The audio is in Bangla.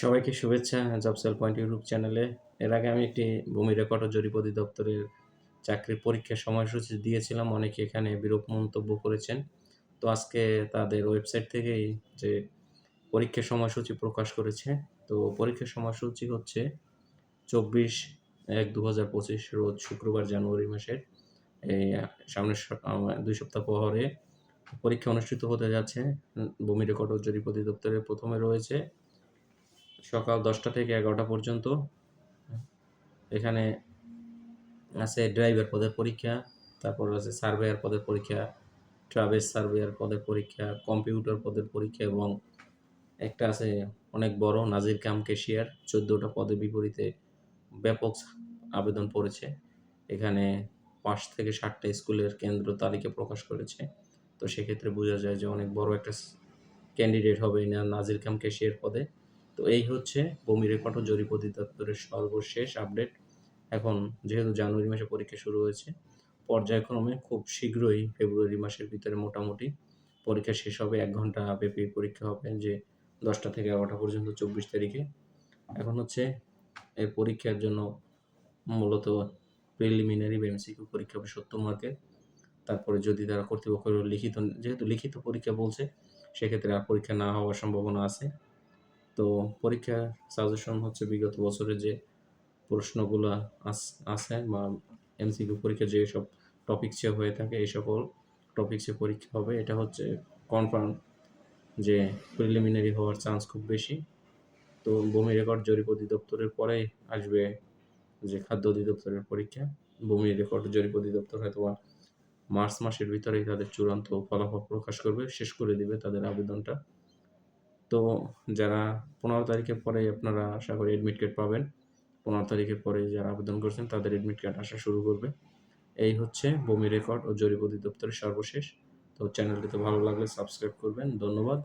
সবাইকে শুভেচ্ছা জবসেল পয়েন্ট ইউটিউব চ্যানেলে। এর আগে আমি একটি ভূমি রেকর্ড ও জরিপ অধিদপ্তরের চাকরির পরীক্ষার সময়সূচি দিয়েছিলাম। অনেকে এখানে বিরূপ মন্তব্য করেছেন। তো আজকে তাদের ওয়েবসাইট থেকেই যে পরীক্ষার সময়সূচি প্রকাশ করেছে, তো পরীক্ষার সময়সূচি হচ্ছে চব্বিশ এক দু হাজার পঁচিশ রোজ শুক্রবার জানুয়ারি মাসের। এই সামনের স- দুই সপ্তাহ পরে পরীক্ষা অনুষ্ঠিত হতে যাচ্ছে। ভূমি রেকর্ড ও জরিপ অধিদপ্তরের প্রথমে রয়েছে সকাল দশটা থেকে এগারোটা পর্যন্ত। এখানে আছে ড্রাইভার পদের পরীক্ষা, তারপর আছে সার্ভেয়ার পদের পরীক্ষা ট্রাভেল সার্ভেয়ার পদের পরীক্ষা কম্পিউটার পদের পরীক্ষা এবং একটা আছে অনেক বড় নাজির কাম কেশিয়ার চোদ্দোটা পদের বিপরীতে ব্যাপক আবেদন পড়েছে। এখানে পাঁচ থেকে ষাটটা স্কুলের কেন্দ্র তালিকা প্রকাশ করেছে। তো সেক্ষেত্রে বোঝা যায় যে অনেক বড় একটা ক্যান্ডিডেট হবে না নাজির কাম কেশিয়ার পদে। তো এই হচ্ছে ভূমি রেকর্ড ও জরিপ অধিদপ্তরের সর্বশেষ আপডেট। এখন যেহেতু জানুয়ারি মাসে পরীক্ষা শুরু হয়েছে, পর্যায়ক্রমে খুব শীঘ্রই ফেব্রুয়ারি মাসের ভিতরে মোটামুটি পরীক্ষা শেষ হবে, এক ঘণ্টা ব্যাপী পরীক্ষা হবে, যে দশটা থেকে এগারোটা পর্যন্ত চব্বিশ তারিখে। এখন হচ্ছে এই পরীক্ষার জন্য মূলত প্রিলিমিনারি বা এমসিকিউ পরীক্ষা হবে সত্তর মার্কের। তারপরে যদি তারা কর্তৃপক্ষ লিখিত, যেহেতু লিখিত পরীক্ষা বলছে, সেক্ষেত্রে আর পরীক্ষা না হওয়ার সম্ভাবনা আছে। তো পরীক্ষার সাজেশন হচ্ছে বিগত বছরে যে প্রশ্নগুলো আছে বা এমসিকিউ পরীক্ষা যে সব টপিক্সে হয়ে থাকে, এই সকল টপিক্সে পরীক্ষা হবে। এটা হচ্ছে কনফার্ম যে প্রিলিমিনারি হওয়ার চান্স খুব বেশি। তো ভূমি রেকর্ড জরিপ অধিদপ্তরের পরেই আসবে যে খাদ্য অধিদপ্তরের পরীক্ষা। ভূমি রেকর্ড জরিপ অধিদপ্তর হয়তো মার্চ মাসের ভিতরেই তাদের চূড়ান্ত ফলাফল প্রকাশ করবে, শেষ করে দিবে তাদের আবেদনটা। তো যারা পনেরো তারিখের পরে আপনারা আশা করি অ্যাডমিট কার্ড পাবেন। পনেরো তারিখের পরে যারা আবেদন করছেন, তাদের অ্যাডমিট কার্ড আসা শুরু করবে। এই হচ্ছে বমি রেকর্ড ও জরিপ অধিদপ্তরের সর্বশেষ। তো চ্যানেলটি তো ভালো লাগলে সাবস্ক্রাইব করবেন। ধন্যবাদ।